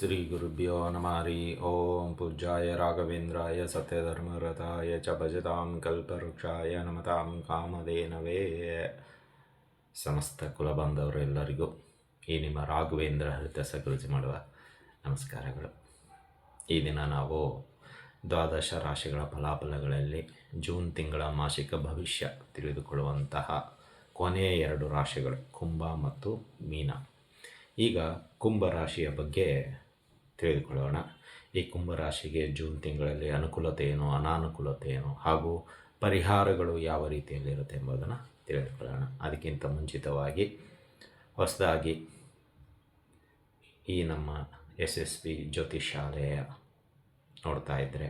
ಶ್ರೀ ಗುರುಭ್ಯೋ ನಮಾರಿ ಓಂ ಪೂಜ್ಯಾಯ ರಾಘವೇಂದ್ರಾಯ ಸತ್ಯಧರ್ಮರಥಾಯ ಚ ಭಜತಾಂ ಕಲ್ಪವೃಕ್ಷಾಯ ನಮತಾಂ ಕಾಮಧೇನವೇ ಸಮಸ್ತ ಕುಲಬಾಂಧವರೆಲ್ಲರಿಗೂ ಈ ನಿಮ್ಮ ರಾಘವೇಂದ್ರ ಹರಿತ ಮಾಡುವ ನಮಸ್ಕಾರಗಳು. ಈ ದಿನ ನಾವು ದ್ವಾದಶ ರಾಶಿಗಳ ಫಲಾಫಲಗಳಲ್ಲಿ ಜೂನ್ ತಿಂಗಳ ಮಾಸಿಕ ಭವಿಷ್ಯ ತಿಳಿದುಕೊಳ್ಳುವಂತಹ ಕೊನೆಯ ಎರಡು ರಾಶಿಗಳು ಕುಂಭ ಮತ್ತು ಮೀನ. ಈಗ ಕುಂಭ ರಾಶಿಯ ಬಗ್ಗೆ ತಿಳಿದುಕೊಳ್ಳೋಣ. ಈ ಕುಂಭರಾಶಿಗೆ ಜೂನ್ ತಿಂಗಳಲ್ಲಿ ಅನುಕೂಲತೆ ಏನು, ಅನಾನುಕೂಲತೆ ಏನು, ಹಾಗೂ ಪರಿಹಾರಗಳು ಯಾವ ರೀತಿಯಲ್ಲಿರುತ್ತೆ ಎಂಬುದನ್ನು ತಿಳಿದುಕೊಳ್ಳೋಣ. ಅದಕ್ಕಿಂತ ಮುಂಚಿತವಾಗಿ ಹೊಸದಾಗಿ ಈ ನಮ್ಮ ಎಸ್ ಎಸ್ ಪಿ ಜ್ಯೋತಿಷಾಲಯ ನೋಡ್ತಾ ಇದ್ದರೆ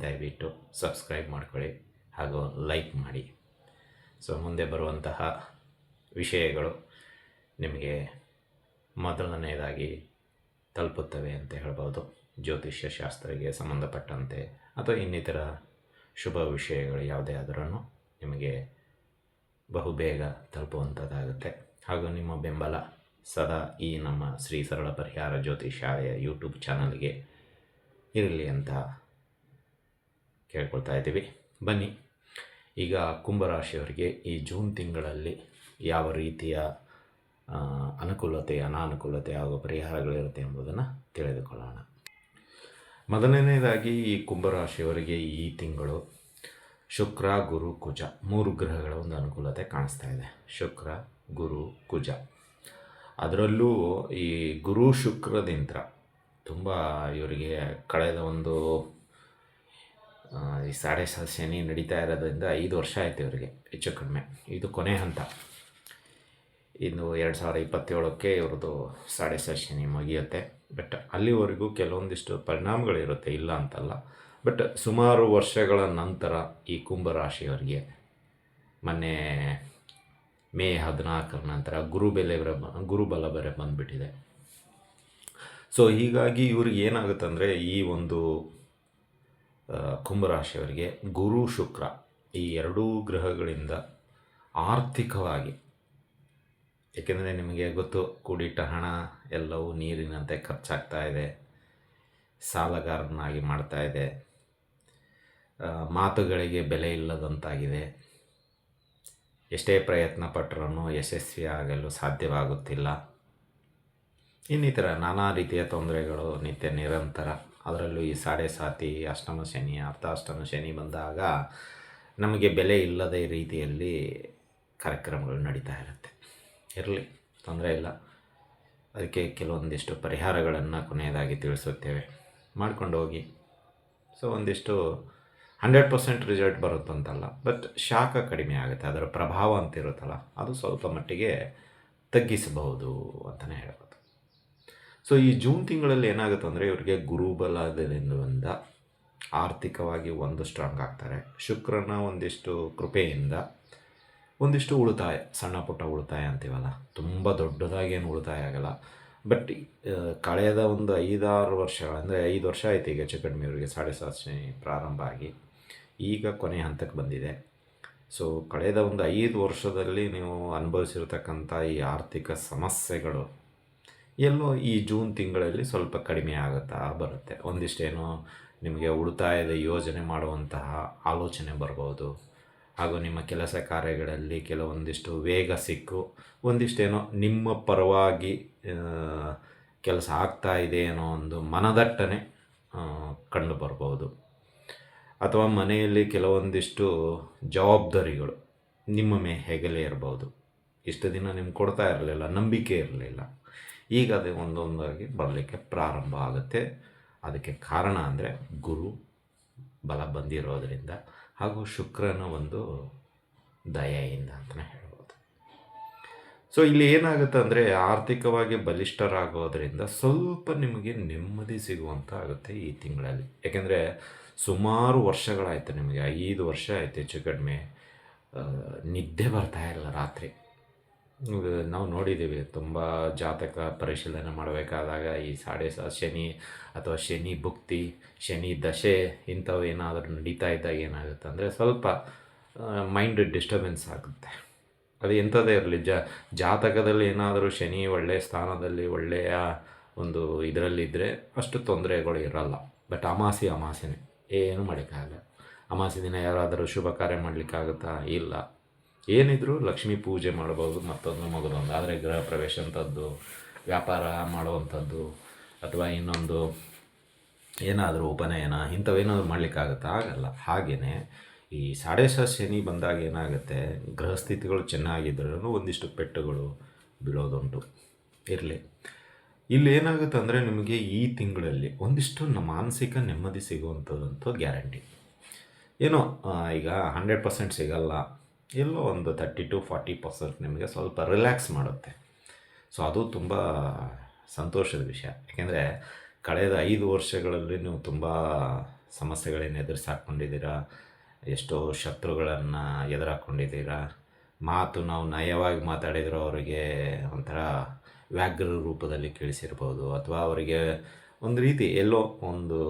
ದಯವಿಟ್ಟು ಸಬ್ಸ್ಕ್ರೈಬ್ ಮಾಡ್ಕೊಳ್ಳಿ ಹಾಗೂ ಲೈಕ್ ಮಾಡಿ. ಸೊ, ಮುಂದೆ ಬರುವಂತಹ ವಿಷಯಗಳು ನಿಮಗೆ ಮೊದಲನೆಯದಾಗಿ ತಲುಪುತ್ತವೆ ಅಂತ ಹೇಳ್ಬೋದು. ಜ್ಯೋತಿಷ್ಯ ಶಾಸ್ತ್ರಕ್ಕೆ ಸಂಬಂಧಪಟ್ಟಂತೆ ಅಥವಾ ಇನ್ನಿತರ ಶುಭ ವಿಷಯಗಳು ಯಾವುದೇ ಆದರೂ ನಿಮಗೆ ಬಹುಬೇಗ ತಲುಪುವಂಥದ್ದಾಗುತ್ತೆ. ಹಾಗೂ ನಿಮ್ಮ ಬೆಂಬಲ ಸದಾ ಈ ನಮ್ಮ ಶ್ರೀ ಸರಳ ಪರಿಹಾರ ಜ್ಯೋತಿಷಾಲಯ ಯೂಟ್ಯೂಬ್ ಚಾನಲ್ಗೆ ಇರಲಿ ಅಂತ ಕೇಳ್ಕೊಳ್ತಾ ಇದ್ದೀವಿ. ಬನ್ನಿ, ಈಗ ಕುಂಭರಾಶಿಯವರಿಗೆ ಈ ಜೂನ್ ತಿಂಗಳಲ್ಲಿ ಯಾವ ರೀತಿಯ ಅನುಕೂಲತೆ ಅನಾನುಕೂಲತೆ ಹಾಗೂ ಪರಿಹಾರಗಳಿರುತ್ತೆ ಎಂಬುದನ್ನು ತಿಳಿದುಕೊಳ್ಳೋಣ. ಮೊದಲನೇದಾಗಿ ಈ ಕುಂಭರಾಶಿಯವರಿಗೆ ಈ ತಿಂಗಳು ಶುಕ್ರ, ಗುರು, ಕುಜ ಮೂರು ಗ್ರಹಗಳ ಒಂದು ಅನುಕೂಲತೆ ಕಾಣಿಸ್ತಾ ಇದೆ. ಶುಕ್ರ, ಗುರು, ಕುಜ. ಅದರಲ್ಲೂ ಈ ಗುರು ಶುಕ್ರದಿಂದ ತುಂಬ ಇವರಿಗೆ ಕಳೆದ ಒಂದು ಈ ಸಾಡೆ ಸ ಶನಿ ನಡೀತಾ ಇರೋದ್ರಿಂದ ಐದು ವರ್ಷ ಆಯಿತು ಇವರಿಗೆ, ಹೆಚ್ಚು ಕಡಿಮೆ. ಇದು ಕೊನೆ ಹಂತ. ಇನ್ನು ಎರಡು ಸಾವಿರ ಇಪ್ಪತ್ತೇಳಕ್ಕೆ ಇವ್ರದ್ದು ಸಾಡೆ ಸೆಷನಿ ಮುಗಿಯುತ್ತೆ. ಬಟ್ ಅಲ್ಲಿವರೆಗೂ ಕೆಲವೊಂದಿಷ್ಟು ಪರಿಣಾಮಗಳಿರುತ್ತೆ, ಇಲ್ಲ ಅಂತಲ್ಲ. ಬಟ್ ಸುಮಾರು ವರ್ಷಗಳ ನಂತರ ಈ ಕುಂಭರಾಶಿಯವರಿಗೆ ಮೊನ್ನೆ ಮೇ ಹದಿನಾಲ್ಕರ ನಂತರ ಗುರು ಬೆಲೆ ಗುರುಬಲ ಬೇರೆ ಬಂದುಬಿಟ್ಟಿದೆ. ಸೊ ಹೀಗಾಗಿ ಇವ್ರಿಗೆ ಏನಾಗುತ್ತಂದರೆ ಈ ಒಂದು ಕುಂಭರಾಶಿಯವರಿಗೆ ಗುರು ಶುಕ್ರ ಈ ಎರಡೂ ಗ್ರಹಗಳಿಂದ ಆರ್ಥಿಕವಾಗಿ ಏಕೆಂದರೆ ನಿಮಗೆ ಗೊತ್ತು, ಕೂಡಿಟ್ಟ ಹಣ ಎಲ್ಲವೂ ನೀರಿನಂತೆ ಖರ್ಚಾಗ್ತಾ ಇದೆ, ಸಾಲಗಾರನಾಗಿ ಮಾಡ್ತಾ ಇದೆ. ಮಾತುಗಳಿಗೆ ಬೆಲೆ ಇಲ್ಲದಂತಾಗಿದೆ. ಎಷ್ಟೇ ಪ್ರಯತ್ನ ಪಟ್ಟರೂ ಯಶಸ್ವಿ ಆಗಲು ಸಾಧ್ಯವಾಗುತ್ತಿಲ್ಲ. ಇನ್ನಿತರ ನಾನಾ ರೀತಿಯ ತೊಂದರೆಗಳು ನಿತ್ಯ ನಿರಂತರ. ಅದರಲ್ಲೂ ಈ ಸಾಡೆ ಸಾತಿ, ಅಷ್ಟಮ ಶನಿ, ಅರ್ಧಾಷ್ಟಮ ಶನಿ ಬಂದಾಗ ನಮಗೆ ಬೆಲೆ ಇಲ್ಲದ ರೀತಿಯಲ್ಲಿ ಕಾರ್ಯಕ್ರಮಗಳು ನಡೀತಾ ಇರುತ್ತೆ. ಇರಲಿ, ತೊಂದರೆ ಇಲ್ಲ. ಅದಕ್ಕೆ ಕೆಲವೊಂದಿಷ್ಟು ಪರಿಹಾರಗಳನ್ನು ಕೊನೆಯದಾಗಿ ತಿಳಿಸುತ್ತೇವೆ. ಮಾಡ್ಕೊಂಡು ಹೋಗಿ. ಸೊ ಒಂದಿಷ್ಟು ಹಂಡ್ರೆಡ್ ಪರ್ಸೆಂಟ್ ರಿಸಲ್ಟ್ ಬರುತ್ತಂತಲ್ಲ. ಬಟ್ ಶಾಖ ಕಡಿಮೆ ಆಗುತ್ತೆ, ಅದರ ಪ್ರಭಾವ ಅಂತ ಇರುತ್ತಲ್ಲ, ಅದು ಸ್ವಲ್ಪ ಮಟ್ಟಿಗೆ ತಗ್ಗಿಸಬಹುದು ಅಂತಲೇ ಹೇಳ್ಬೋದು. ಸೊ ಈ ಜೂನ್ ತಿಂಗಳಲ್ಲಿ ಏನಾಗುತ್ತೆ ಅಂದರೆ, ಇವರಿಗೆ ಗುರುಬಲದಿಂದ ಆರ್ಥಿಕವಾಗಿ ಒಂದು ಸ್ಟ್ರಾಂಗ್ ಆಗ್ತಾರೆ. ಶುಕ್ರನ ಒಂದಿಷ್ಟು ಕೃಪೆಯಿಂದ ಒಂದಿಷ್ಟು ಉಳಿತಾಯ, ಸಣ್ಣ ಪುಟ್ಟ ಉಳಿತಾಯ ಅಂತೀವಲ್ಲ. ತುಂಬ ದೊಡ್ಡದಾಗೇನು ಉಳಿತಾಯ ಆಗಲ್ಲ. ಬಟ್ ಕಳೆದ ಒಂದು ಐದಾರು ವರ್ಷ, ಅಂದರೆ ಐದು ವರ್ಷ ಆಯಿತು ಈಗ ಹೆಚ್ಚು ಕಡಿಮೆ ಇವರಿಗೆ ಸಾಡೆ ಸಾತ್ ಪ್ರಾರಂಭ ಆಗಿ. ಈಗ ಕೊನೆ ಹಂತಕ್ಕೆ ಬಂದಿದೆ. ಸೊ ಕಳೆದ ಒಂದು ಐದು ವರ್ಷದಲ್ಲಿ ನೀವು ಅನುಭವಿಸಿರ್ತಕ್ಕಂಥ ಈ ಆರ್ಥಿಕ ಸಮಸ್ಯೆಗಳು, ಎಲ್ಲೋ ಈ ಜೂನ್ ತಿಂಗಳಲ್ಲಿ ಸ್ವಲ್ಪ ಕಡಿಮೆ ಆಗುತ್ತಾ ಬರುತ್ತೆ. ಒಂದಿಷ್ಟೇನೋ ನಿಮಗೆ ಉಳಿತಾಯದ ಯೋಜನೆ ಮಾಡುವಂತಹ ಆಲೋಚನೆ ಬರ್ಬೋದು. ಹಾಗೂ ನಿಮ್ಮ ಕೆಲಸ ಕಾರ್ಯಗಳಲ್ಲಿ ಕೆಲವೊಂದಿಷ್ಟು ವೇಗ ಸಿಕ್ಕು. ಒಂದಿಷ್ಟೇನೋ ನಿಮ್ಮ ಪರವಾಗಿ ಕೆಲಸ ಆಗ್ತಾ ಇದೆ ಅನ್ನೋ ಒಂದು ಮನದಟ್ಟನೆ ಕಂಡು ಬರ್ಬೋದು. ಅಥವಾ ಮನೆಯಲ್ಲಿ ಕೆಲವೊಂದಿಷ್ಟು ಜವಾಬ್ದಾರಿಗಳು ನಿಮ್ಮ ಮೇ ಹೆಗಲೇ ಇರ್ಬೋದು. ಇಷ್ಟು ದಿನ ನಿಮ್ಗೆ ಕೊಡ್ತಾ ಇರಲಿಲ್ಲ, ನಂಬಿಕೆ ಇರಲಿಲ್ಲ. ಈಗ ಅದು ಒಂದೊಂದಾಗಿ ಬರಲಿಕ್ಕೆ ಪ್ರಾರಂಭ ಆಗುತ್ತೆ. ಅದಕ್ಕೆ ಕಾರಣ ಅಂದರೆ ಗುರು ಬಲ ಬಂದಿರೋದರಿಂದ ಹಾಗೂ ಶುಕ್ರನ ಒಂದು ದಯೆಯಿಂದ ಅಂತಲೇ ಹೇಳ್ಬೋದು. ಸೊ ಇಲ್ಲಿ ಏನಾಗುತ್ತೆ ಅಂದರೆ ಆರ್ಥಿಕವಾಗಿ ಬಲಿಷ್ಠರಾಗೋದ್ರಿಂದ ಸ್ವಲ್ಪ ನಿಮಗೆ ನೆಮ್ಮದಿ ಸಿಗುವಂಥ ಆಗುತ್ತೆ ಈ ತಿಂಗಳಲ್ಲಿ. ಯಾಕೆಂದರೆ ಸುಮಾರು ವರ್ಷಗಳಾಯಿತು ನಿಮಗೆ, ಐದು ವರ್ಷ ಆಯಿತು ಹೆಚ್ಚು ಕಡಿಮೆ ನಿದ್ದೆ ಬರ್ತಾ ಇಲ್ಲ ರಾತ್ರಿ. ನಾವು ನೋಡಿದ್ದೀವಿ, ತುಂಬ ಜಾತಕ ಪರಿಶೀಲನೆ ಮಾಡಬೇಕಾದಾಗ ಈ ಸಾಡೆ ಶನಿ ಅಥವಾ ಶನಿ ಭುಕ್ತಿ, ಶನಿ ದಶೆ ಇಂಥವು ಏನಾದರೂ ನಡೀತಾ ಇದ್ದಾಗ ಏನಾಗುತ್ತೆ ಅಂದರೆ ಸ್ವಲ್ಪ ಮೈಂಡ್ ಡಿಸ್ಟರ್ಬೆನ್ಸ್ ಆಗುತ್ತೆ. ಅದು ಎಂಥದ್ದೇ ಇರಲಿ ಜಾತಕದಲ್ಲಿ ಏನಾದರೂ ಶನಿ ಒಳ್ಳೆಯ ಸ್ಥಾನದಲ್ಲಿ ಒಳ್ಳೆಯ ಒಂದು ಇದರಲ್ಲಿದ್ದರೆ ಅಷ್ಟು ತೊಂದರೆಗಳು ಇರಲ್ಲ. ಬಟ್ ಅಮಾಸೆ ಅಮಾಸೆನೇ, ಏನು ಮಾಡೋಕ್ಕಾಗಲ್ಲ. ಅಮಾಸೆ ದಿನ ಯಾರಾದರೂ ಶುಭ ಕಾರ್ಯ ಮಾಡಲಿಕ್ಕಾಗುತ್ತಾ? ಇಲ್ಲ. ಏನಿದ್ರು ಲಕ್ಷ್ಮೀ ಪೂಜೆ ಮಾಡ್ಬೋದು ಮತ್ತೊಂದು ಮಗದೊಂದು. ಆದರೆ ಗೃಹ ಪ್ರವೇಶ ಅಂಥದ್ದು ವ್ಯಾಪಾರ ಮಾಡುವಂಥದ್ದು, ಅಥವಾ ಇನ್ನೊಂದು ಏನಾದರೂ ಉಪನಯನ ಇಂಥವೇನಾದರೂ ಮಾಡಲಿಕ್ಕಾಗತ್ತಾ? ಆಗಲ್ಲ. ಹಾಗೆಯೇ ಈ ಸಾಡೆ ಸ ಶನಿ ಬಂದಾಗ ಏನಾಗುತ್ತೆ? ಗೃಹಸ್ಥಿತಿಗಳು ಚೆನ್ನಾಗಿದ್ರೂ ಒಂದಿಷ್ಟು ಪೆಟ್ಟುಗಳು ಬೀಳೋದುಂಟು. ಇರಲಿ. ಇಲ್ಲಿ ಏನಾಗುತ್ತೆ ಅಂದರೆ ನಿಮಗೆ ಈ ತಿಂಗಳಲ್ಲಿ ಒಂದಿಷ್ಟು ಮಾನಸಿಕ ನೆಮ್ಮದಿ ಸಿಗುವಂಥದ್ದಂತೂ ಗ್ಯಾರಂಟಿ. ಏನೋ ಈಗ ಹಂಡ್ರೆಡ್ ಪರ್ಸೆಂಟ್ ಸಿಗಲ್ಲ. ಎಲ್ಲೋ ಒಂದು ತರ್ಟಿ ಟು ಫಾರ್ಟಿ ಪರ್ಸೆಂಟ್ ನಿಮಗೆ ಸ್ವಲ್ಪ ರಿಲ್ಯಾಕ್ಸ್ ಮಾಡುತ್ತೆ. ಸೊ ಅದು ತುಂಬ ಸಂತೋಷದ ವಿಷಯ. ಯಾಕೆಂದರೆ ಕಳೆದ ಐದು ವರ್ಷಗಳಲ್ಲಿ ನೀವು ತುಂಬ ಸಮಸ್ಯೆಗಳನ್ನು ಎದುರಿಸಾಕೊಂಡಿದ್ದೀರಾ, ಎಷ್ಟೋ ಶತ್ರುಗಳನ್ನು ಎದುರಾಕೊಂಡಿದ್ದೀರಾ, ಮಾತು ನಾವು ನಯವಾಗಿ ಮಾತಾಡಿದರೂ ಅವರಿಗೆ ಒಂಥರ ವ್ಯಾಘ್ರ ರೂಪದಲ್ಲಿ ಕೇಳಿಸಿರ್ಬೋದು, ಅಥವಾ ಅವರಿಗೆ ಒಂದು ರೀತಿ ಎಲ್ಲೋ ಒಂದು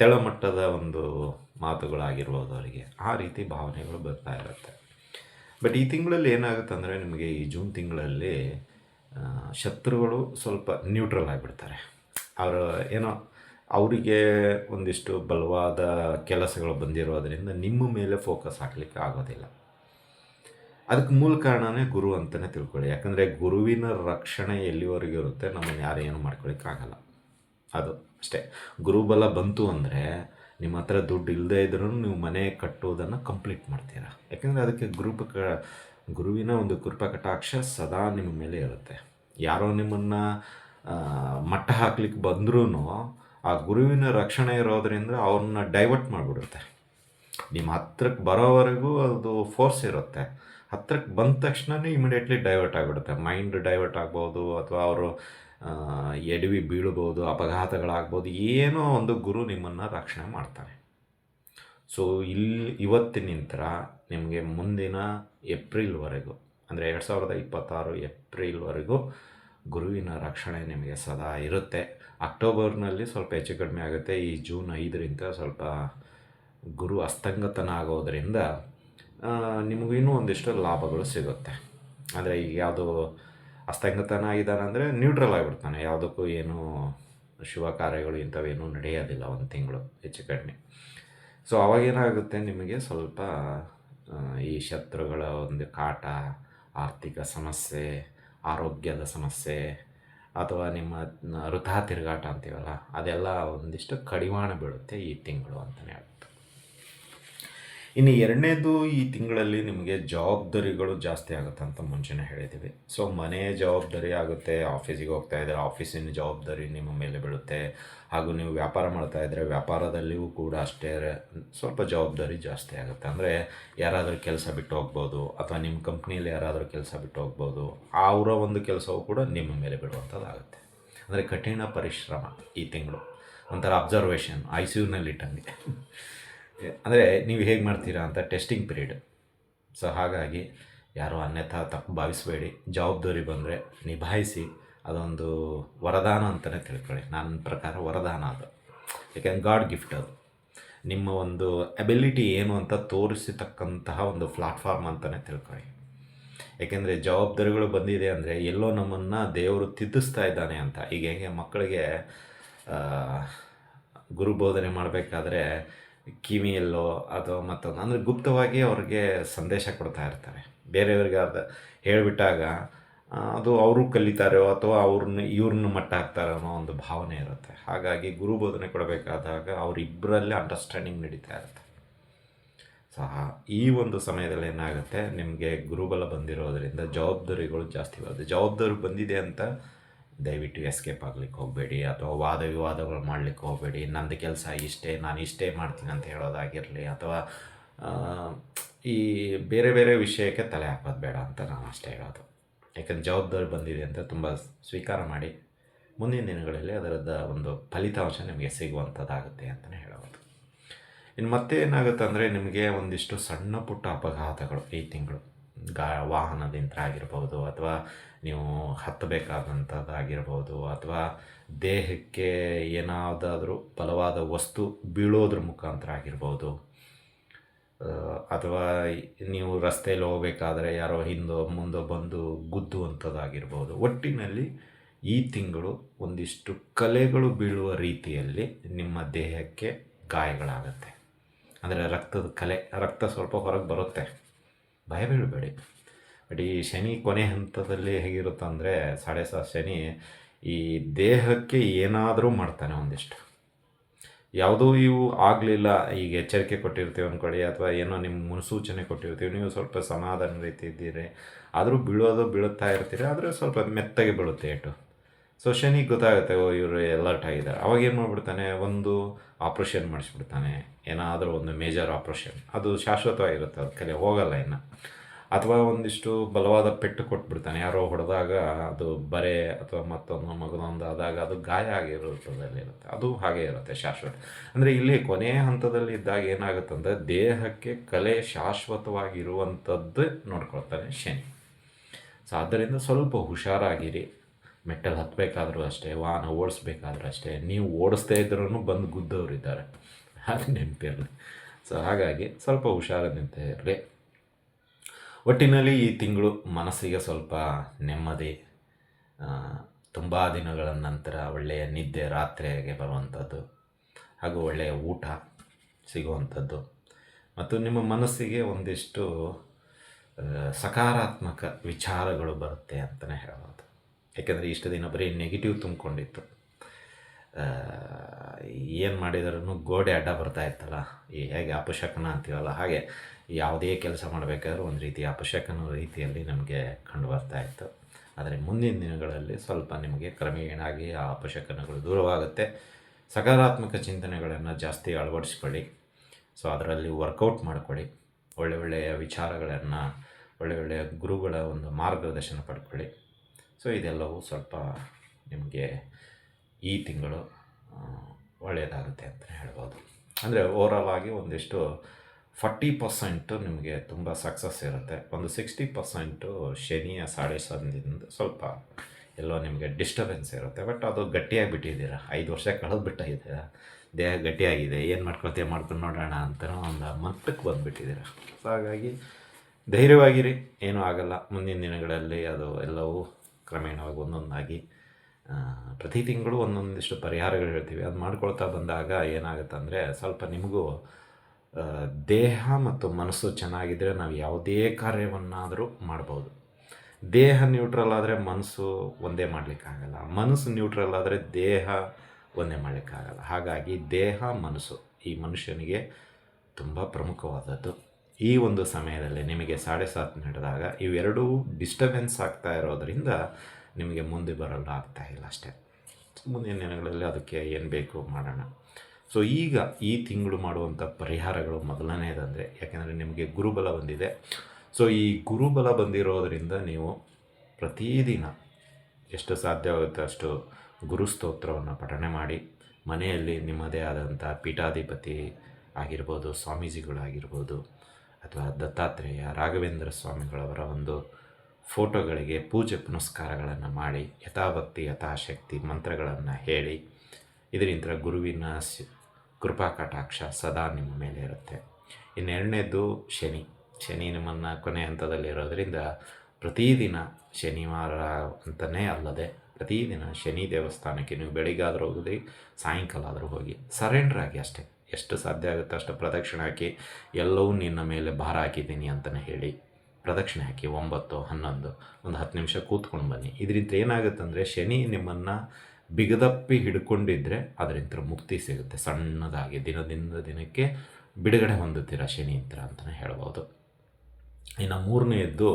ತೆಳಮಟ್ಟದ ಒಂದು ಮಾತುಗಳಾಗಿರ್ಬೋದು ಅವರಿಗೆ ಆ ರೀತಿ ಭಾವನೆಗಳು ಬರ್ತಾ ಇರುತ್ತೆ. ಬಟ್ ಈ ತಿಂಗಳಲ್ಲಿ ಏನಾಗುತ್ತೆ ಅಂದರೆ ನಿಮಗೆ ಈ ಜೂನ್ ತಿಂಗಳಲ್ಲಿ ಶತ್ರುಗಳು ಸ್ವಲ್ಪ ನ್ಯೂಟ್ರಲ್ ಆಗಿಬಿಡ್ತಾರೆ. ಅವರು ಏನೋ ಅವರಿಗೆ ಒಂದಿಷ್ಟು ಬಲವಾದ ಕೆಲಸಗಳು ಬಂದಿರೋದರಿಂದ ನಿಮ್ಮ ಮೇಲೆ ಫೋಕಸ್ ಹಾಕಲಿಕ್ಕೆ ಆಗೋದಿಲ್ಲ. ಅದಕ್ಕೆ ಮೂಲ ಕಾರಣನೇ ಗುರು ಅಂತಲೇ ತಿಳ್ಕೊಳ್ಳಿ. ಯಾಕಂದರೆ ಗುರುವಿನ ರಕ್ಷಣೆ ಎಲ್ಲಿವರೆಗೂ ಇರುತ್ತೆ, ನಮ್ಮನ್ನು ಯಾರು ಏನು ಮಾಡ್ಕೊಳ್ಳಿಕ್ಕಾಗಲ್ಲ ಅದು ಅಷ್ಟೇ. ಗುರುಬಲ ಬಂತು ಅಂದರೆ ನಿಮ್ಮ ಹತ್ರ ದುಡ್ಡು ಇಲ್ಲದೇ ಇದ್ರೂ ನೀವು ಮನೆ ಕಟ್ಟೋದನ್ನು ಕಂಪ್ಲೀಟ್ ಮಾಡ್ತೀರಾ. ಯಾಕೆಂದರೆ ಅದಕ್ಕೆ ಗುರುಪ ಗುರುವಿನ ಒಂದು ಕೃಪ ಕಟಾಕ್ಷ ಸದಾ ನಿಮ್ಮ ಮೇಲೆ ಇರುತ್ತೆ. ಯಾರೋ ನಿಮ್ಮನ್ನು ಮಟ್ಟ ಹಾಕ್ಲಿಕ್ಕೆ ಬಂದ್ರೂ ಆ ಗುರುವಿನ ರಕ್ಷಣೆ ಇರೋದ್ರಿಂದ ಅವ್ರನ್ನ ಡೈವರ್ಟ್ ಮಾಡಿಬಿಡುತ್ತೆ. ನಿಮ್ಮ ಹತ್ರಕ್ಕೆ ಬರೋವರೆಗೂ ಅದು ಫೋರ್ಸ್ ಇರುತ್ತೆ. ಹತ್ರಕ್ಕೆ ಬಂದ ತಕ್ಷಣವೇ ಇಮಿಡಿಯೇಟ್ಲಿ ಡೈವರ್ಟ್ ಆಗಿಬಿಡುತ್ತೆ. ಮೈಂಡ್ ಡೈವರ್ಟ್ ಆಗ್ಬೋದು ಅಥವಾ ಅವರು ಎಡವಿ ಬೀಳ್ಬೋದು ಅಪಘಾತಗಳಾಗ್ಬೋದು ಏನೋ ಒಂದು ಗುರು ನಿಮ್ಮನ್ನು ರಕ್ಷಣೆ ಮಾಡ್ತಾನೆ ಸೊ ಇಲ್ಲಿ ಇವತ್ತಿನಿಂದ ನಿಮಗೆ ಮುಂದಿನ ಏಪ್ರಿಲ್ವರೆಗೂ ಅಂದರೆ ಎರಡು ಸಾವಿರದ ಇಪ್ಪತ್ತಾರು ಏಪ್ರಿಲ್ವರೆಗೂ ಗುರುವಿನ ರಕ್ಷಣೆ ನಿಮಗೆ ಸದಾ ಇರುತ್ತೆ. ಅಕ್ಟೋಬರ್ನಲ್ಲಿ ಸ್ವಲ್ಪ ಹೆಚ್ಚು ಕಡಿಮೆ ಆಗುತ್ತೆ. ಈ ಜೂನ್ ಐದರಿಂದ ಸ್ವಲ್ಪ ಗುರು ಅಸ್ತಂಗತನ ಆಗೋದರಿಂದ ಆ, ನಿಮಗೂ ಇನ್ನೂ ಒಂದಿಷ್ಟು ಲಾಭಗಳು ಸಿಗುತ್ತೆ. ಅಂದರೆ ಈಗ ಯಾವುದು ಅಸ್ತಂಗತನ ಇದ್ದಾನೆ ಅಂದರೆ ನ್ಯೂಟ್ರಲ್ ಆಗಿಬಿಡ್ತಾನೆ. ಯಾವುದಕ್ಕೂ ಏನು ಶುಭ ಕಾರ್ಯಗಳು ಇಂಥವೇನೂ ನಡೆಯೋದಿಲ್ಲ ಒಂದು ತಿಂಗಳು ಹೆಚ್ಚು ಕಡಿಮೆ. ಸೊ ಅವಾಗೇನಾಗುತ್ತೆ ನಿಮಗೆ ಸ್ವಲ್ಪ ಈ ಶತ್ರುಗಳ ಒಂದು ಕಾಟ, ಆರ್ಥಿಕ ಸಮಸ್ಯೆ, ಆರೋಗ್ಯದ ಸಮಸ್ಯೆ, ಅಥವಾ ನಿಮ್ಮ ವೃಥಾ ತಿರುಗಾಟ ಅಂತೀವಲ್ಲ, ಅದೆಲ್ಲ ಒಂದಿಷ್ಟು ಕಡಿವಾಣ ಬೀಳುತ್ತೆ ಈ ತಿಂಗಳು ಅಂತಲೇ ಹೇಳ್ಬೋದು. ಇನ್ನು ಎರಡನೇದು ಈ ತಿಂಗಳಲ್ಲಿ ನಿಮಗೆ ಜವಾಬ್ದಾರಿಗಳು ಜಾಸ್ತಿ ಆಗುತ್ತೆ ಅಂತ ಮುಂಚೆನೇ ಹೇಳಿದ್ದೀವಿ. ಸೊ, ಮನೆ ಜವಾಬ್ದಾರಿ ಆಗುತ್ತೆ, ಆಫೀಸಿಗೆ ಹೋಗ್ತಾ ಇದ್ದರೆ ಆಫೀಸಿನ ಜವಾಬ್ದಾರಿ ನಿಮ್ಮ ಮೇಲೆ ಬೀಳುತ್ತೆ, ಹಾಗೂ ನೀವು ವ್ಯಾಪಾರ ಮಾಡ್ತಾ ಇದ್ದರೆ ವ್ಯಾಪಾರದಲ್ಲಿಯೂ ಕೂಡ ಅಷ್ಟೇ ಸ್ವಲ್ಪ ಜವಾಬ್ದಾರಿ ಜಾಸ್ತಿ ಆಗುತ್ತೆ. ಅಂದರೆ ಯಾರಾದರೂ ಕೆಲಸ ಬಿಟ್ಟು ಹೋಗ್ಬೋದು, ಅಥವಾ ನಿಮ್ಮ ಕಂಪ್ನಿಯಲ್ಲಿ ಯಾರಾದರೂ ಕೆಲಸ ಬಿಟ್ಟು ಹೋಗ್ಬೋದು, ಅವರ ಒಂದು ಕೆಲಸವೂ ಕೂಡ ನಿಮ್ಮ ಮೇಲೆ ಬೀಳುವಂಥದ್ದಾಗುತ್ತೆ. ಅಂದರೆ ಕಠಿಣ ಪರಿಶ್ರಮ ಈ ತಿಂಗಳು. ಒಂಥರ ಅಬ್ಸರ್ವೇಷನ್ ಐ ಸಿ ಯುನಲ್ಲಿ ಇಟ್ಟಂಗೆ. ಅಂದರೆ ನೀವು ಹೇಗೆ ಮಾಡ್ತೀರಾ ಅಂತ ಟೆಸ್ಟಿಂಗ್ ಪೀರಿಯಡ್ ಸೊ ಹಾಗಾಗಿ ಯಾರೂ ಅನ್ಯಥಾ ತಪ್ಪು ಭಾವಿಸಬೇಡಿ. ಜವಾಬ್ದಾರಿ ಬಂದರೆ ನಿಭಾಯಿಸಿ. ಅದೊಂದು ವರದಾನ ಅಂತಲೇ ತಿಳ್ಕೊಳ್ಳಿ. ನನ್ನ ಪ್ರಕಾರ ವರದಾನ ಅದು. ಯಾಕೆಂದ್ರೆ ಗಾಡ್ ಗಿಫ್ಟ್ ಅದು. ನಿಮ್ಮ ಒಂದು ಅಬಿಲಿಟಿ ಏನು ಅಂತ ತೋರಿಸತಕ್ಕಂತಹ ಒಂದು ಪ್ಲಾಟ್ಫಾರ್ಮ್ ಅಂತಲೇ ತಿಳ್ಕೊಳ್ಳಿ. ಏಕೆಂದರೆ ಜವಾಬ್ದಾರಿಗಳು ಬಂದಿದೆ ಅಂದರೆ ಎಲ್ಲೋ ನಮ್ಮನ್ನು ದೇವರು ತಿದ್ದಿಸ್ತಾ ಇದ್ದಾನೆ ಅಂತ. ಈಗ ಹೇಗೆ ಮಕ್ಕಳಿಗೆ ಗುರುಬೋಧನೆ ಗುರು ಬೋಧನೆ ಮಾಡಬೇಕಾದ್ರೆ ಕಿವಿಯಲ್ಲೋ ಅಥವಾ ಮತ್ತೊಂದು. ಅಂದರೆ ಗುಪ್ತವಾಗಿ ಅವ್ರಿಗೆ ಸಂದೇಶ ಕೊಡ್ತಾ ಇರ್ತಾರೆ. ಬೇರೆಯವ್ರಿಗೆ ಅದು ಹೇಳಿಬಿಟ್ಟಾಗ ಅದು ಅವರು ಕಲಿತಾರೋ ಅಥವಾ ಅವ್ರನ್ನ, ಇವ್ರನ್ನ ಮಟ್ಟ ಹಾಕ್ತಾರೋ ಅನ್ನೋ ಒಂದು ಭಾವನೆ ಇರುತ್ತೆ. ಹಾಗಾಗಿ ಗುರು ಬೋಧನೆ ಕೊಡಬೇಕಾದಾಗ ಅವರಿಬ್ಬರಲ್ಲೇ ಅಂಡರ್ಸ್ಟ್ಯಾಂಡಿಂಗ್ ನಡೀತಾ ಇರುತ್ತೆ. ಸೊ, ಆ- ಈ ಒಂದು ಸಮಯದಲ್ಲಿ ಏನಾಗುತ್ತೆ, ನಿಮಗೆ ಗುರುಬಲ ಬಂದಿರೋದರಿಂದ ಜವಾಬ್ದಾರಿಗಳು ಜಾಸ್ತಿ ಬರುತ್ತೆ. ಜವಾಬ್ದಾರಿ ಬಂದಿದೆ ಅಂತ ದಯವಿಟ್ಟು ಎಸ್ಕೇಪ್ ಆಗ್ಲಿಕ್ಕೆ ಹೋಗಬೇಡಿ ಅಥವಾ ವಾದ ವಿವಾದಗಳು ಮಾಡಲಿಕ್ಕೆ ಹೋಗಬೇಡಿ. ನಂದು ಕೆಲಸ ಇಷ್ಟೇ, ನಾನು ಇಷ್ಟೇ ಮಾಡ್ತೀನಿ ಅಂತ ಹೇಳೋದಾಗಿರಲಿ ಅಥವಾ ಈ ಬೇರೆ ಬೇರೆ ವಿಷಯಕ್ಕೆ ತಲೆ ಹಾಕೋದು ಬೇಡ ಅಂತ ನಾನು ಅಷ್ಟೇ ಹೇಳೋದು. ಯಾಕಂದ್ರೆ ಜವಾಬ್ದಾರಿ ಬಂದಿದೆ ಅಂತ ತುಂಬ ಸ್ವೀಕಾರ ಮಾಡಿ ಮುಂದಿನ ದಿನಗಳಲ್ಲಿ ಅದರದ ಒಂದು ಫಲಿತಾಂಶ ನಿಮಗೆ ಸಿಗುವಂಥದ್ದಾಗುತ್ತೆ ಅಂತಲೇ ಹೇಳಬಹುದು ಇನ್ನು ಮತ್ತೆ ಏನಾಗುತ್ತೆ ಅಂದರೆ ನಿಮಗೆ ಒಂದಿಷ್ಟು ಸಣ್ಣ ಪುಟ್ಟ ಅಪಘಾತಗಳು ಈ ತಿಂಗಳು. ಗಾ ವಾಹನದಿಂದ ಆಗಿರ್ಬೋದು ಅಥವಾ ನೀವು ಹತ್ತಬೇಕಾದಂಥದ್ದಾಗಿರ್ಬೋದು ಅಥವಾ ದೇಹಕ್ಕೆ ಏನಾದಾದರೂ ಬಲವಾದ ವಸ್ತು ಬೀಳೋದ್ರ ಮುಖಾಂತರ ಆಗಿರ್ಬೋದು. ಅಥವಾ ನೀವು ರಸ್ತೆಯಲ್ಲಿ ಹೋಗಬೇಕಾದ್ರೆ ಯಾರೋ ಹಿಂದೋ ಮುಂದೋ ಬಂದು ಗುದ್ದುವಂಥದ್ದಾಗಿರ್ಬೋದು. ಒಟ್ಟಿನಲ್ಲಿ ಈ ತಿಂಗಳು ಒಂದಿಷ್ಟು ಕಲೆಗಳು ಬೀಳುವ ರೀತಿಯಲ್ಲಿ ನಿಮ್ಮ ದೇಹಕ್ಕೆ ಗಾಯಗಳಾಗುತ್ತೆ. ಅಂದರೆ ರಕ್ತದ ಕಲೆ, ರಕ್ತ ಸ್ವಲ್ಪ ಹೊರಗೆ ಬರುತ್ತೆ. ಭಯ ಬೀಳಬೇಡಿ. ಬಟ್ ಈ ಶನಿ ಕೊನೆ ಹಂತದಲ್ಲಿ ಹೇಗಿರುತ್ತೆ ಅಂದರೆ ಸಾಡೆ ಸಾ ಶನಿ ಈ ದೇಹಕ್ಕೆ ಏನಾದರೂ ಮಾಡ್ತಾನೆ ಒಂದಿಷ್ಟು. ಯಾವುದೋ ಇವು ಆಗಲಿಲ್ಲ, ಈಗ ಎಚ್ಚರಿಕೆ ಕೊಟ್ಟಿರ್ತೀವಿ ಅಂದ್ಕೊಳ್ಳಿ ಅಥವಾ ಏನೋ ನಿಮ್ಮ ಮುನ್ಸೂಚನೆ ಕೊಟ್ಟಿರ್ತೀವಿ, ನೀವು ಸ್ವಲ್ಪ ಸಮಾಧಾನ ರೀತಿ ಇದ್ದೀರಿ, ಆದರೂ ಬೀಳೋದು ಬೀಳುತ್ತಾ ಇರ್ತೀರಿ, ಆದರೆ ಸ್ವಲ್ಪ ಮೆತ್ತಗೆ ಬೀಳುತ್ತೆ ಏಟು. ಸೊ ಶನಿಗೆ ಗೊತ್ತಾಗುತ್ತೆ, ಓ, ಇವರು ಅಲರ್ಟ್ ಆಗಿದ್ದಾರೆ. ಅವಾಗ ಏನು ಮಾಡಿಬಿಡ್ತಾನೆ? ಒಂದು ಆಪ್ರೇಷನ್ ಮಾಡಿಸ್ಬಿಡ್ತಾನೆ. ಏನಾದರೂ ಒಂದು ಮೇಜರ್ ಆಪ್ರೇಷನ್ ಅದು ಶಾಶ್ವತವಾಗಿರುತ್ತೆ, ಅದು ಕಲೆ ಹೋಗಲ್ಲ ಇನ್ನು. ಅಥವಾ ಒಂದಿಷ್ಟು ಬಲವಾದ ಪೆಟ್ಟು ಕೊಟ್ಬಿಡ್ತಾನೆ. ಯಾರೋ ಹೊಡೆದಾಗ ಅದು ಬರೆ ಅಥವಾ ಮತ್ತೊಂದು ಮಗದೊಂದು ಆದಾಗ ಅದು ಗಾಯ ಆಗಿರೋದಲ್ಲಿ ಇರುತ್ತೆ ಅದು ಹಾಗೆ ಇರುತ್ತೆ ಶಾಶ್ವತ. ಅಂದರೆ ಇಲ್ಲಿ ಕೊನೆಯ ಹಂತದಲ್ಲಿ ಇದ್ದಾಗ ಏನಾಗುತ್ತಂದರೆ, ದೇಹಕ್ಕೆ ಕಲೆ ಶಾಶ್ವತವಾಗಿರುವಂಥದ್ದು ನೋಡ್ಕೊಳ್ತಾನೆ ಶನಿ. ಸೊ ಆದ್ದರಿಂದ ಸ್ವಲ್ಪ ಹುಷಾರಾಗಿರಿ. ಮೆಟ್ಟಲು ಹತ್ತಬೇಕಾದ್ರೂ ಅಷ್ಟೇ, ವಾಹನ ಓಡಿಸ್ಬೇಕಾದ್ರೂ ಅಷ್ಟೇ, ನೀವು ಓಡಿಸ್ದೇ ಇದ್ರೂ ಬಂದು ಗುದ್ದವ್ರು ಇದ್ದಾರೆ ಅದು ನೆನಪಿರಲಿ ಸೊ ಹಾಗಾಗಿ ಸ್ವಲ್ಪ ಹುಷಾರದಿಂದ ಇರಲಿ ಒಟ್ಟಿನಲ್ಲಿ ಈ ತಿಂಗಳು ಮನಸ್ಸಿಗೆ ಸ್ವಲ್ಪ ನೆಮ್ಮದಿ ತುಂಬ ದಿನಗಳ ನಂತರ ಒಳ್ಳೆಯ ನಿದ್ದೆ ರಾತ್ರಿಯಾಗೆ ಬರುವಂಥದ್ದು, ಹಾಗೂ ಒಳ್ಳೆಯ ಊಟ ಸಿಗುವಂಥದ್ದು, ಮತ್ತು ನಿಮ್ಮ ಮನಸ್ಸಿಗೆ ಒಂದಿಷ್ಟು ಸಕಾರಾತ್ಮಕ ವಿಚಾರಗಳು ಬರುತ್ತೆ ಅಂತಲೇ ಹೇಳ್ಬೋದು. ಯಾಕೆಂದರೆ ಇಷ್ಟು ದಿನ ಬರೀ ನೆಗೆಟಿವ್ ತುಂಬಿಕೊಂಡಿತ್ತು. ಏನು ಮಾಡಿದ್ರೂ ಗೋಡೆ ಅಡ್ಡ ಬರ್ತಾ ಇತ್ತಲ್ಲ, ಈ ಹೇಗೆ ಅಪಶಕನ ಅಂತೀವಲ್ಲ, ಹಾಗೆ ಯಾವುದೇ ಕೆಲಸ ಮಾಡಬೇಕಾದ್ರೂ ಒಂದು ರೀತಿ ಅಪಶಕನ ರೀತಿಯಲ್ಲಿ ನಮಗೆ ಕಂಡು ಬರ್ತಾ ಇತ್ತು. ಆದರೆ ಮುಂದಿನ ದಿನಗಳಲ್ಲಿ ಸ್ವಲ್ಪ ನಿಮಗೆ ಕ್ರಮೇಣಾಗಿ ಆ ಅಪಶಕನಗಳು ದೂರವಾಗುತ್ತೆ. ಸಕಾರಾತ್ಮಕ ಚಿಂತನೆಗಳನ್ನು ಜಾಸ್ತಿ ಅಳವಡಿಸ್ಕೊಳ್ಳಿ. ಸೊ ಅದರಲ್ಲಿ ವರ್ಕೌಟ್ ಮಾಡ್ಕೊಳ್ಳಿ. ಒಳ್ಳೆ ಒಳ್ಳೆಯ ವಿಚಾರಗಳನ್ನು, ಒಳ್ಳೆ ಒಳ್ಳೆಯ ಗುರುಗಳ ಒಂದು ಮಾರ್ಗದರ್ಶನ ಪಡ್ಕೊಳ್ಳಿ. ಸೊ ಇದೆಲ್ಲವೂ ಸ್ವಲ್ಪ ನಿಮಗೆ ಈ ತಿಂಗಳು ಒಳ್ಳೆಯದಾಗುತ್ತೆ ಅಂತಲೇ ಹೇಳ್ಬೋದು. ಅಂದರೆ ಓವರಾಲ್ ಆಗಿ ಒಂದಿಷ್ಟು ಫಾರ್ಟಿ ಪರ್ಸೆಂಟು ನಿಮಗೆ ತುಂಬ ಸಕ್ಸಸ್ ಇರುತ್ತೆ. ಒಂದು ಸಿಕ್ಸ್ಟಿ ಪರ್ಸೆಂಟು ಶನಿಯ ಸಾಡೆ ಸಂದಿಂದ ಸ್ವಲ್ಪ ಎಲ್ಲೋ ನಿಮಗೆ ಡಿಸ್ಟರ್ಬೆನ್ಸ್ ಇರುತ್ತೆ. ಬಟ್ ಅದು ಗಟ್ಟಿಯಾಗಿ ಬಿಟ್ಟಿದ್ದೀರಾ? ಐದು ವರ್ಷ ಕಳೆದು ಬಿಟ್ಟಿದೆ ದೇಹ ಗಟ್ಟಿಯಾಗಿದೆ. ಏನು ಮಾಡ್ಕೊತೀಯ ಮಾಡ್ಕೊಂಡು ನೋಡೋಣ ಅಂತಲೂ ಒಂದು ಮಟ್ಟಕ್ಕೆ ಬಂದುಬಿಟ್ಟಿದ್ದೀರಾ. ಸೊ ಹಾಗಾಗಿ ಧೈರ್ಯವಾಗಿರಿ. ಏನೂ ಆಗಲ್ಲ. ಮುಂದಿನ ದಿನಗಳಲ್ಲಿ ಅದು ಎಲ್ಲವೂ ಕ್ರಮೇಣವಾಗಿ ಒಂದೊಂದಾಗಿ ಪ್ರತಿ ತಿಂಗಳು ಒಂದೊಂದಿಷ್ಟು ಪರಿಹಾರಗಳು ಹೇಳ್ತೀವಿ. ಅದು ಮಾಡ್ಕೊಳ್ತಾ ಬಂದಾಗ ಏನಾಗುತ್ತೆ ಅಂದರೆ ಸ್ವಲ್ಪ ನಿಮಗೂ ದೇಹ ಮತ್ತು ಮನಸ್ಸು ಚೆನ್ನಾಗಿದ್ದರೆ ನಾವು ಯಾವುದೇ ಕಾರ್ಯವನ್ನಾದರೂ ಮಾಡ್ಬೋದು. ದೇಹ ನ್ಯೂಟ್ರಲ್ ಆದರೆ ಮನಸ್ಸು ಒಂದೇ ಮಾಡಲಿಕ್ಕಾಗಲ್ಲ. ಮನಸ್ಸು ನ್ಯೂಟ್ರಲ್ ಆದರೆ ದೇಹ ಒಂದೇ ಮಾಡಲಿಕ್ಕಾಗಲ್ಲ. ಹಾಗಾಗಿ ದೇಹ ಮನಸ್ಸು ಈ ಮನುಷ್ಯನಿಗೆ ತುಂಬ ಪ್ರಮುಖವಾದದ್ದು. ಈ ಒಂದು ಸಮಯದಲ್ಲಿ ನಿಮಗೆ ಸಾಡೆ ಸಾತ್ ನಡೆದಾಗ ಇವೆರಡೂ ಡಿಸ್ಟರ್ಬೆನ್ಸ್ ಆಗ್ತಾ ಇರೋದರಿಂದ ನಿಮಗೆ ಮುಂದೆ ಬರಲು ಆಗ್ತಾ ಇಲ್ಲ ಅಷ್ಟೇ. ಮುಂದಿನ ದಿನಗಳಲ್ಲಿ ಅದಕ್ಕೆ ಏನು ಬೇಕು ಮಾಡೋಣ. ಸೊ ಈಗ ಈ ತಿಂಗಳು ಮಾಡುವಂಥ ಪರಿಹಾರಗಳು ಮೊದಲನೇದಂದರೆ ಯಾಕೆಂದರೆ ನಿಮಗೆ ಗುರುಬಲ ಬಂದಿದೆ. ಸೊ ಈ ಗುರುಬಲ ಬಂದಿರೋದರಿಂದ ನೀವು ಪ್ರತಿದಿನ ಎಷ್ಟು ಸಾಧ್ಯವಾಗುತ್ತೆ ಅಷ್ಟು ಗುರುಸ್ತೋತ್ರವನ್ನು ಪಠಣೆ ಮಾಡಿ. ಮನೆಯಲ್ಲಿ ನಿಮ್ಮದೇ ಆದಂಥ ಪೀಠಾಧಿಪತಿ ಆಗಿರ್ಬೋದು, ಸ್ವಾಮೀಜಿಗಳಾಗಿರ್ಬೋದು ಅಥವಾ ದತ್ತಾತ್ರೇಯ ರಾಘವೇಂದ್ರ ಸ್ವಾಮಿಗಳವರ ಒಂದು ಫೋಟೋಗಳಿಗೆ ಪೂಜೆ ಪುನಸ್ಕಾರಗಳನ್ನು ಮಾಡಿ ಯಥಾಭಕ್ತಿ, ಯಥಾಶಕ್ತಿ ಮಂತ್ರಗಳನ್ನು ಹೇಳಿ ಇದರಿಂದ ಗುರುವಿನ ಕೃಪಾ ಕಟಾಕ್ಷ ಸದಾ ನಿಮ್ಮ ಮೇಲೆ ಇರುತ್ತೆ. ಇನ್ನೆರಡನೇದು ಶನಿ. ಶನಿ ನಿಮ್ಮನ್ನು ಕೊನೆ ಹಂತದಲ್ಲಿರೋದ್ರಿಂದ ಪ್ರತಿದಿನ ಶನಿವಾರ ಅಂತಲೇ ಅಲ್ಲದೆ ಪ್ರತಿದಿನ ಶನಿ ದೇವಸ್ಥಾನಕ್ಕೆ ನೀವು ಬೆಳಿಗ್ಗಾದರೂ ಹೋಗಿ ಸಾಯಂಕಾಲ ಆದರೂ ಹೋಗಿ ಸರೆಂಡ್ರ್ ಆಗಿ ಅಷ್ಟೇ. ಎಷ್ಟು ಸಾಧ್ಯ ಆಗುತ್ತೆ ಅಷ್ಟು ಪ್ರದಕ್ಷಿಣೆ ಹಾಕಿ, ಎಲ್ಲವೂ ನಿನ್ನ ಮೇಲೆ ಭಾರ ಹಾಕಿದ್ದೀನಿ ಅಂತಲೇ ಹೇಳಿ. ಪ್ರದಕ್ಷಿಣೆ ಹಾಕಿ, ಒಂಬತ್ತು, ಹನ್ನೊಂದು, ಒಂದು ಹತ್ತು ನಿಮಿಷ ಕೂತ್ಕೊಂಡು ಬನ್ನಿ. ಇದರಿಂದ ಏನಾಗುತ್ತಂದರೆ, ಶನಿ ನಿಮ್ಮನ್ನು ಬಿಗದಪ್ಪಿ ಹಿಡ್ಕೊಂಡಿದ್ರೆ ಅದರಿಂದ ಮುಕ್ತಿ ಸಿಗುತ್ತೆ. ಸಣ್ಣದಾಗಿ, ದಿನದಿಂದ ದಿನಕ್ಕೆ ಬಿಡುಗಡೆ ಹೊಂದುತ್ತೀರ ಶನಿಯಿಂದ ಅಂತಲೇ ಹೇಳ್ಬೋದು. ಇನ್ನು ಮೂರನೆಯದ್ದು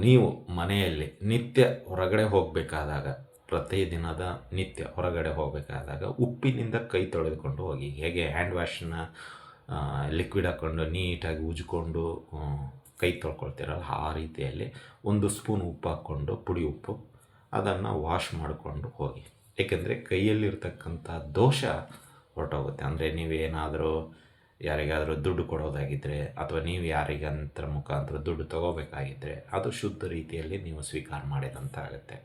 ನೀವು ಮನೆಯಲ್ಲಿ ನಿತ್ಯ ಹೊರಗಡೆ ಹೋಗಬೇಕಾದಾಗ ಪ್ರತಿದಿನದ ನಿತ್ಯ ಹೊರಗಡೆ ಹೋಗಬೇಕಾದಾಗ ಉಪ್ಪಿನಿಂದ ಕೈ ತೊಳೆದುಕೊಂಡು ಹೋಗಿ, ಹೇಗೆ ಹ್ಯಾಂಡ್ ವಾಶನ್ನ ಲಿಕ್ವಿಡ್ ಹಾಕ್ಕೊಂಡು ನೀಟಾಗಿ ಉಜ್ಕೊಂಡು ಕೈ ತೊಳ್ಕೊಳ್ತೀರಲ್ಲ ಆ ರೀತಿಯಲ್ಲಿ ಒಂದು ಸ್ಪೂನ್ ಉಪ್ಪು ಹಾಕ್ಕೊಂಡು, ಪುಡಿ ಉಪ್ಪು ಅದನ್ನು ವಾಶ್ ಮಾಡಿಕೊಂಡು ಹೋಗಿ. ಏಕೆಂದರೆ ಕೈಯಲ್ಲಿರ್ತಕ್ಕಂಥ ದೋಷ ಹೊರಟೋಗುತ್ತೆ. ಅಂದರೆ ನೀವೇನಾದರೂ ಯಾರಿಗಾದರೂ ದುಡ್ಡು ಕೊಡೋದಾಗಿದ್ದರೆ ಅಥವಾ ನೀವು ಯಾರಿಗಂತರ ಮುಖಾಂತರ ದುಡ್ಡು ತಗೋಬೇಕಾಗಿದ್ದರೆ ಅದು ಶುದ್ಧ ರೀತಿಯಲ್ಲಿ ನೀವು ಸ್ವೀಕಾರ ಮಾಡಿದಂತ ಆಗುತ್ತೆ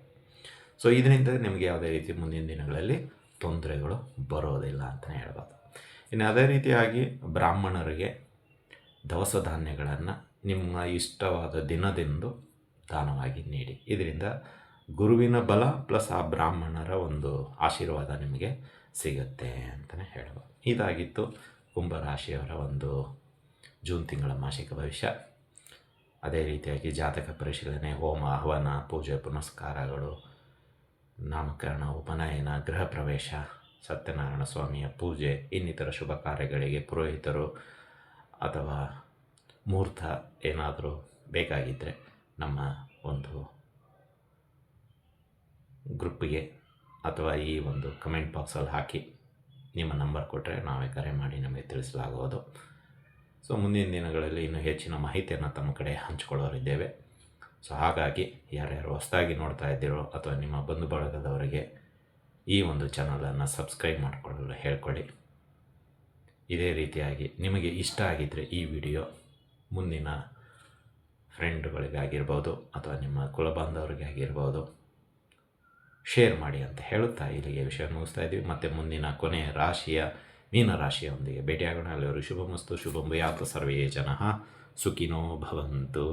ಸೊ ಇದರಿಂದ ನಿಮಗೆ ಯಾವುದೇ ರೀತಿ ಮುಂದಿನ ದಿನಗಳಲ್ಲಿ ತೊಂದರೆಗಳು ಬರೋದಿಲ್ಲ ಅಂತಲೇ ಹೇಳ್ಬೋದು. ಇನ್ನು ಅದೇ ರೀತಿಯಾಗಿ ಬ್ರಾಹ್ಮಣರಿಗೆ ದವಸ ಧಾನ್ಯಗಳನ್ನು ನಿಮ್ಮ ಇಷ್ಟವಾದ ದಿನದಿಂದ ದಾನವಾಗಿ ನೀಡಿ. ಇದರಿಂದ ಗುರುವಿನ ಬಲ ಪ್ಲಸ್ ಆ ಬ್ರಾಹ್ಮಣರ ಒಂದು ಆಶೀರ್ವಾದ ನಿಮಗೆ ಸಿಗುತ್ತೆ ಅಂತಲೇ ಹೇಳ್ಬೋದು. ಇದಾಗಿತ್ತು ಕುಂಭರಾಶಿಯವರ ಒಂದು ಜೂನ್ ತಿಂಗಳ ಮಾಸಿಕ ಭವಿಷ್ಯ. ಅದೇ ರೀತಿಯಾಗಿ ಜಾತಕ ಪರಿಶೀಲನೆ, ಹೋಮ, ಹವನ, ಪೂಜೆ, ಪುನಸ್ಕಾರಗಳು ನಾಮಕರಣ, ಉಪನಯನ ಗೃಹ ಪ್ರವೇಶ ಸತ್ಯನಾರಾಯಣ ಸ್ವಾಮಿಯ ಪೂಜೆ, ಇನ್ನಿತರ ಶುಭ ಕಾರ್ಯಗಳಿಗೆ ಪುರೋಹಿತರು ಅಥವಾ ಮುಹೂರ್ತ ಏನಾದರೂ ಬೇಕಾಗಿದ್ದರೆ ನಮ್ಮ ಒಂದು ಗ್ರೂಪ್ಗೆ ಅಥವಾ ಈ ಒಂದು ಕಮೆಂಟ್ ಬಾಕ್ಸಲ್ಲಿ ಹಾಕಿ ನಿಮ್ಮ ನಂಬರ್ ಕೊಟ್ಟರೆ ನಾವೇ ಕರೆ ಮಾಡಿ ನಮಗೆ ತಿಳಿಸಲಾಗುವುದು. ಸೊ, ಮುಂದಿನ ದಿನಗಳಲ್ಲಿ ಇನ್ನೂ ಹೆಚ್ಚಿನ ಮಾಹಿತಿಯನ್ನು ತಮ್ಮ ಕಡೆ ಹಂಚಿಕೊಳ್ಳೋರಿದ್ದೇವೆ. ಸೊ ಹಾಗಾಗಿ ಯಾರ್ಯಾರು ಹೊಸದಾಗಿ ನೋಡ್ತಾ ಇದ್ದೀರೋ ಅಥವಾ ನಿಮ್ಮ ಬಂಧು ಬಳಗದವರಿಗೆ ಈ ಒಂದು ಚಾನಲನ್ನು ಸಬ್ಸ್ಕ್ರೈಬ್ ಮಾಡಿಕೊಳ್ಳಲು ಹೇಳ್ಕೊಳ್ಳಿ. ಇದೇ ರೀತಿಯಾಗಿ ನಿಮಗೆ ಇಷ್ಟ ಆಗಿದ್ದರೆ ಈ ವಿಡಿಯೋ ಮುಂದಿನ ಫ್ರೆಂಡ್ಗಳಿಗಾಗಿರ್ಬೋದು ಅಥವಾ ನಿಮ್ಮ ಕುಲಬಾಂಧವರಿಗೆ ಆಗಿರ್ಬೋದು ಶೇರ್ ಮಾಡಿ ಅಂತ ಹೇಳುತ್ತಾ ಇಲ್ಲಿಗೆ ವಿಷಯ ಮುಗಿಸ್ತಾ ಇದ್ದೀವಿ. ಮತ್ತು ಮುಂದಿನ ಕೊನೆಯ ರಾಶಿಯ ಮೀನ ರಾಶಿಯೊಂದಿಗೆ ಭೇಟಿಯಾಗೋಣ. ಅಲ್ಲಿವರು ಶುಭಮಸ್ತು, ಶುಭಂ ಯಾತ ಸರ್ವೇ ಜನ, ಸುಖಿನೋ ಭವಂತು.